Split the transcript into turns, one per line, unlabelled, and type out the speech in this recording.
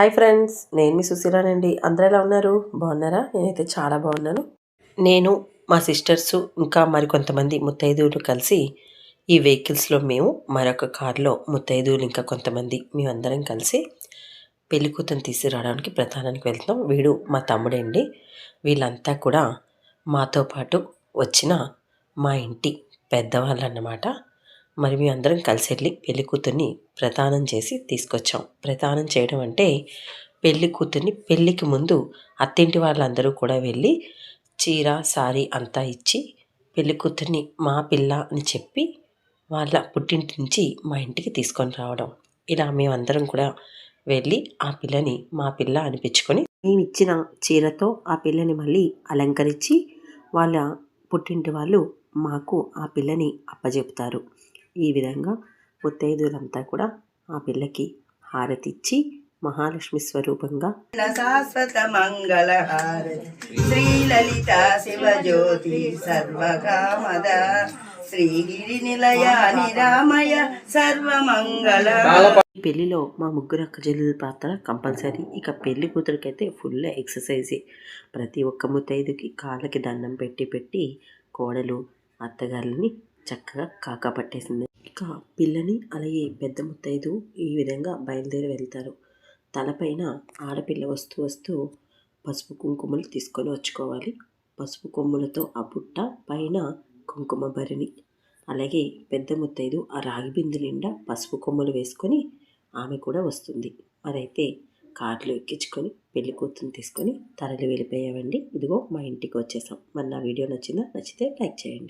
Hi friends నేను మీ సుశీలానండి. అందరూ ఎలా ఉన్నారు? బాగున్నారా? నేనైతే చాలా బాగున్నాను. నేను మా సిస్టర్స్ ఇంకా మరికొంతమంది ముత్తైదువులు కలిసి ఈ వెహికల్స్లో మేము మరొక కారులో ముత్తైదువులు ఇంకా కొంతమంది మేమందరం కలిసి పెళ్ళి కూతురు తీసుకురావడానికి ప్రధానానికి వెళ్తున్నాం. వీడు మా తమ్ముడండి. వీళ్ళంతా కూడా మాతో పాటు వచ్చిన మా ఇంటి పెద్దవాళ్ళు అన్నమాట మరి మేము అందరం కలిసి వెళ్ళి పెళ్ళి కూతుర్ని ప్రదానం చేసి తీసుకొచ్చాం. ప్రదానం చేయడం అంటే పెళ్ళి కూతుర్ని పెళ్ళికి ముందు అత్తింటి వాళ్ళందరూ కూడా వెళ్ళి చీర సారీ అంతా ఇచ్చి పెళ్ళి కూతుర్ని మా పిల్ల అని చెప్పి వాళ్ళ పుట్టింటి నుంచి మా ఇంటికి తీసుకొని రావడం. ఇలా మేమందరం కూడా వెళ్ళి ఆ పిల్లని మా పిల్ల అనిపించుకొని మేము ఇచ్చిన చీరతో ఆ పిల్లని మళ్ళీ అలంకరించి వాళ్ళ పుట్టింటి వాళ్ళు మాకు ఆ పిల్లని అప్పజెపుతారు. ఈ విధంగా ముత్తైదువులంతా కూడా ఆ పిల్లకి హారతిచ్చి మహాలక్ష్మి స్వరూపంగా
శాశ్వత మంగళ హారతి శ్రీ లలిత శివజ్యోతి సర్వకామద. శ్రీగిరి నిలయ నిరామయ సర్వమంగళ.
ఈ పెళ్ళిలో మా ముగ్గురు అక్క చెల్లెల పాత్ర కంపల్సరీ. ఇక పెళ్ళి కూతురికైతే ఫుల్ ఎక్సర్సైజే. ప్రతి ఒక్క ముత్తైదుకి కాళ్ళకి దండం పెట్టి పెట్టి కోడలు అత్తగారులని చక్కగా కాకా పట్టేసింది. ఇక పిల్లని అలాగే పెద్ద ముత్తైదు ఈ విధంగా బయలుదేరి వెళ్తారు. తలపైన ఆడపిల్ల వస్తూ వస్తూ పసుపు కుంకుమలు తీసుకొని వచ్చుకోవాలి. పసుపు కొమ్ములతో ఆ పుట్ట పైన కుంకుమ భరిణి అలాగే పెద్ద ముత్తైదు ఆ రాగి బిందు నిండా పసుపు కొమ్ములు వేసుకొని ఆమె కూడా వస్తుంది. మరైతే కార్లు ఎక్కించుకొని పెళ్ళి కూతురుని తీసుకొని తరలి వెళ్ళిపోయామండి. ఇదిగో మా ఇంటికి వచ్చేసాం. మరి నా వీడియో నచ్చిందా? నచ్చితే లైక్ చేయండి.